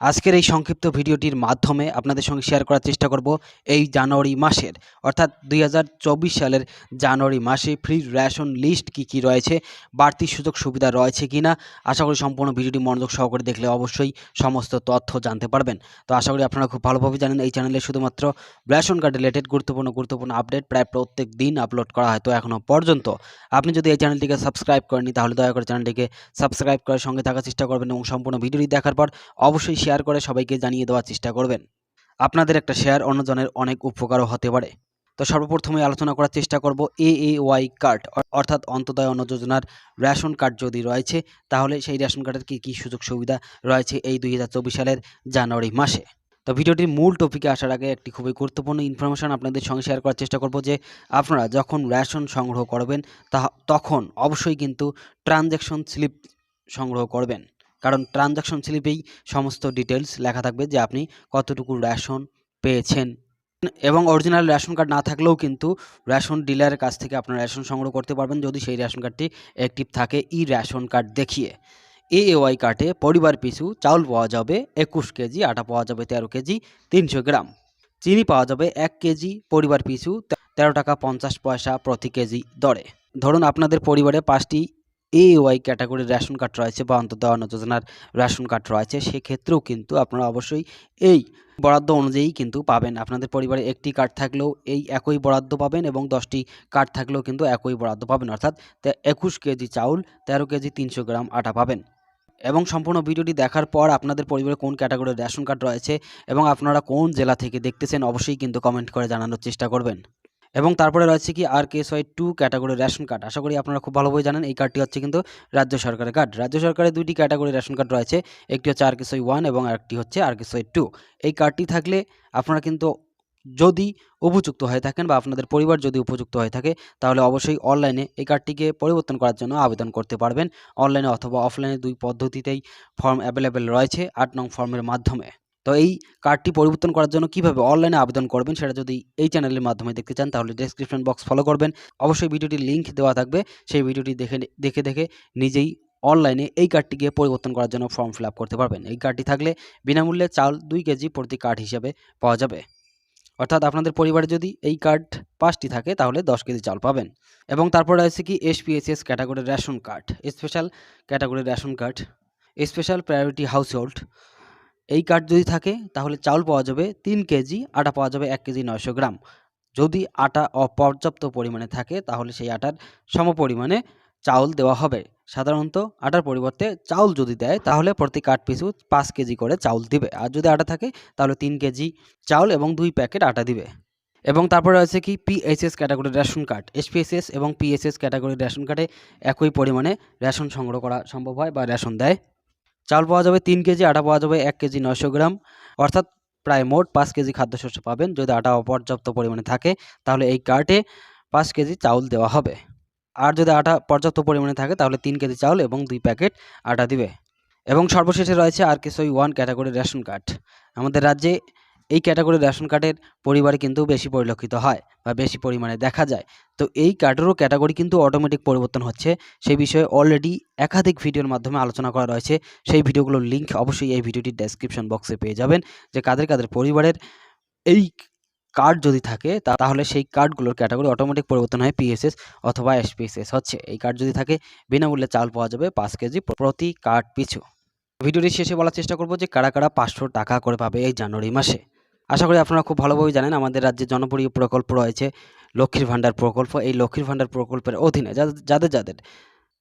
আজকের এই সংক্ষিপ্ত ভিডিওটির মাধ্যমে আপনাদের সঙ্গে শেয়ার করার চেষ্টা করব এই জানুয়ারি মাসের। অর্থাৎ দুই হাজার চব্বিশ সালের জানুয়ারি মাসে ফ্রি রেশন লিস্ট কি কি রয়েছে, বাড়তি সুযোগ সুবিধা রয়েছে কি না আশা করি সম্পূর্ণ ভিডিওটি মনোযোগ সহকারে দেখলে অবশ্যই সমস্ত তথ্য জানতে পারবেন। তো আশা করি আপনারা খুব ভালোভাবে জানেন, এই চ্যানেলে শুধুমাত্র রেশন কার্ড রিলেটেড গুরুত্বপূর্ণ গুরুত্বপূর্ণ আপডেট প্রায় প্রত্যেক দিন আপলোড করা হয়, তো এখনও পর্যন্ত। আপনি যদি এই চ্যানেলটিকে সাবস্ক্রাইব করেনি তাহলে দয়া করে চ্যানেলটিকে সাবস্ক্রাইব করার সঙ্গে থাকার চেষ্টা করবেন এবং সম্পূর্ণ ভিডিওটি দেখার পর অবশ্যই শেয়ার করে সবাইকে জানিয়ে দেওয়ার চেষ্টা করবেন। আপনাদের একটা শেয়ার অন্যজনের অনেক উপকারও হতে পারে। তো সর্বপ্রথমে আলোচনা করার চেষ্টা করব এ এ ওয়াই কার্ড অর্থাৎ অন্তদয় অন্ন যোজনার রেশন কার্ড যদি রয়েছে, তাহলে সেই রেশন কার্ডের কী কী সুযোগ সুবিধা রয়েছে এই দুই হাজার চব্বিশ সালের জানুয়ারি মাসে? তো ভিডিওটির মূল টপিকে আসার আগে একটি খুবই গুরুত্বপূর্ণ ইনফরমেশন আপনাদের সঙ্গে শেয়ার করার চেষ্টা করব যে, আপনারা যখন রেশন সংগ্রহ করবেন তা তখন অবশ্যই কিন্তু ট্রানজ্যাকশন স্লিপ সংগ্রহ করবেন। কারণ ট্রানজ্যাকশন স্লিপেই সমস্ত ডিটেলস লেখা থাকবে যে আপনি কতটুকু রেশন পেয়েছেন। এবং অরিজিনাল রেশন কার্ড না থাকলেও কিন্তু রেশন ডিলারের কাছ থেকে আপনার রেশন সংগ্রহ করতে পারবেন যদি সেই রেশন কার্ডটি অ্যাক্টিভ থাকে ই রেশন কার্ড দেখিয়ে এ ওয়াই কার্ডে পরিবার পিছু চাউল পাওয়া যাবে একুশ কেজি, আটা পাওয়া যাবে তেরো কেজি, তিনশো গ্রাম। চিনি পাওয়া যাবে এক কেজি, পরিবার পিছু তেরো টাকা পঞ্চাশ পয়সা প্রতি কেজি দরে। ধরুন আপনাদের পরিবারে পাঁচটি এ ওয়াই ক্যাটাগরির রেশন কার্ড রয়েছে বা অন্ন যোজনার রেশন কার্ড রয়েছে, সেক্ষেত্রেও কিন্তু আপনারা অবশ্যই এই বরাদ্দ অনুযায়ী কিন্তু পাবেন। আপনাদের পরিবারে একটি কার্ড থাকলেও এই একই বরাদ্দ পাবেন এবং দশটি কার্ড থাকলেও কিন্তু একই বরাদ্দ পাবেন। অর্থাৎ একুশ কেজি চাউল, তেরো কেজি তিনশো গ্রাম আটা পাবেন। এবং সম্পূর্ণ ভিডিওটি দেখার পর আপনাদের পরিবারে কোন ক্যাটাগরির রেশন কার্ড রয়েছে এবং আপনারা কোন জেলা থেকে দেখতেছেন, অবশ্যই কিন্তু কমেন্ট করে জানানোর চেষ্টা করবেন। এবং তারপরে রয়েছে কি R K S Y two category ration card আশা করি আপনারা খুব ভালোভাবে জানেন। এই কার্ডটি হচ্ছে কিন্তু রাজ্য সরকারের কার্ড রাজ্য সরকারের দুইটি ক্যাটাগরি রেশন কার্ড রয়েছে। একটি হচ্ছে আর কেস ওয়াই ওয়ান এবং আরেকটি হচ্ছে আর কেস ওয়াই টু এই কার্ডটি থাকলে আপনারা কিন্তু যদি উপযুক্ত হয়ে থাকেন বা আপনাদের পরিবার যদি উপযুক্ত হয়ে থাকে, তাহলে অবশ্যই অনলাইনে এই কার্ডটিকে পরিবর্তন করার জন্য আবেদন করতে পারবেন। অনলাইনে অথবা অফলাইনে দুই পদ্ধতিতেই ফর্ম অ্যাভেলেবেল রয়েছে আট নং ফর্মের মাধ্যমে। তো এই কার্ডটি পরিবর্তন করার জন্য কীভাবে অনলাইনে আবেদন করবেন সেটা যদি এই চ্যানেলের মাধ্যমে দেখতে চান, তাহলে ডেসক্রিপশন বক্স ফলো করবেন। অবশ্যই ভিডিওটির লিঙ্ক দেওয়া থাকবে। সেই ভিডিওটি দেখে দেখে দেখে নিজেই অনলাইনে এই কার্ডটিকে পরিবর্তন করার জন্য ফর্ম ফিল করতে পারবেন। এই কার্ডটি থাকলে বিনামূল্যে চাল দুই কেজি প্রতি কার্ড হিসাবে পাওয়া যাবে। অর্থাৎ আপনাদের পরিবারে যদি এই কার্ড পাঁচটি থাকে, তাহলে দশ কেজি চাল পাবেন। এবং তারপর রয়েছে কি এসপিএসএস ক্যাটাগরির রেশন কার্ড স্পেশাল ক্যাটাগরির ration card special priority household এই কার্ড যদি থাকে, তাহলে চাউল পাওয়া যাবে তিন কেজি, আটা পাওয়া যাবে এক কেজি নয়শো গ্রাম। যদি আটা অপর্যাপ্ত পরিমাণে থাকে, তাহলে সেই আটার সম পরিমাণে চাউল দেওয়া হবে। সাধারণত আটার পরিবর্তে চাউল যদি দেয়, তাহলে প্রতি কাঠ পিছু পাঁচ কেজি করে চাউল দিবে। আর যদি আটা থাকে, তাহলে তিন কেজি চাউল এবং দুই প্যাকেট আটা দিবে। এবং তারপরে রয়েছে কি? পিএসএস ক্যাটাগরির রেশন কার্ড এসপিএসএস এবং পিএসএস ক্যাটাগরির রেশন কার্ডে একই পরিমাণে রেশন সংগ্রহ করা সম্ভব হয় বা রেশন দেয়। চাল পাওয়া যাবে তিন কেজি, আটা পাওয়া যাবে এক কেজি নশো গ্রাম। অর্থাৎ প্রায় মোট পাঁচ কেজি খাদ্যশস্য পাবেন। যদি আটা অপর্যাপ্ত পরিমাণে থাকে, তাহলে এই কার্টে পাঁচ কেজি চাউল দেওয়া হবে। আর যদি আটা পর্যাপ্ত পরিমাণে থাকে, তাহলে তিন কেজি চাউল এবং দুই প্যাকেট আটা দিবে। এবং সর্বশেষে রয়েছে R K S Y one category ration card. আমাদের রাজ্যে এই ক্যাটাগরির রেশন কার্ডের পরিবারে কিন্তু বেশি পরিলক্ষিত হয় বা বেশি পরিমাণে দেখা যায়। তো এই কার্ডেরও ক্যাটাগরি কিন্তু অটোমেটিক পরিবর্তন হচ্ছে। সেই বিষয়ে অলরেডি একাধিক ভিডিওর মাধ্যমে আলোচনা করা রয়েছে। সেই ভিডিওগুলোর লিঙ্ক অবশ্যই এই ভিডিওটির ডেসক্রিপশন বক্সে পেয়ে যাবেন যে কাদের কাদের পরিবারের এই কার্ড যদি থাকে তাহলে সেই কার্ডগুলোর ক্যাটাগরি অটোমেটিক পরিবর্তন হয় পিএসএস অথবা এসপিএসএস হচ্ছে। এই কার্ড যদি থাকে, বিনামূল্যে চাল পাওয়া যাবে পাঁচ কেজি প্রতি কার্ড পিছু। ভিডিওটি শেষে বলার চেষ্টা করব যে কারা কারা পাঁচশো টাকা করে পাবে এই জানুয়ারি মাসে। আশা করি আপনারা খুব ভালোভাবে জানেন, আমাদের রাজ্যে জনপ্রিয় প্রকল্প রয়েছে লক্ষ্মীর ভাণ্ডার প্রকল্প। এই লক্ষ্মীর ভাণ্ডার প্রকল্পের অধীনে যাদের যাদের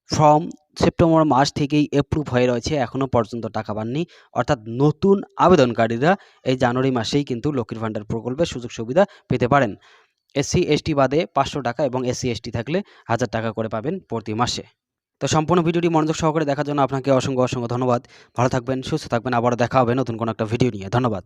ফর্ম সেপ্টেম্বর মাস থেকেই অ্যাপ্রুভ হয়ে রয়েছে এখনও পর্যন্ত টাকা পাননি। অর্থাৎ নতুন আবেদনকারীরা এই জানুয়ারি মাসেই কিন্তু লক্ষ্মীর ভাণ্ডার প্রকল্পের সুযোগ সুবিধা পেতে পারেন। এসসি, এসটি বাদে পাঁচশো টাকা এবং এসসি, এসটি থাকলে হাজার টাকা করে পাবেন প্রতি মাসে। তো সম্পূর্ণ ভিডিওটি মনোযোগ সহকারে দেখার জন্য আপনাকে অসংখ্য অসংখ্য ধন্যবাদ। ভালো থাকবেন, সুস্থ থাকবেন। আবারও দেখা হবে নতুন কোনো একটা ভিডিও নিয়ে। ধন্যবাদ।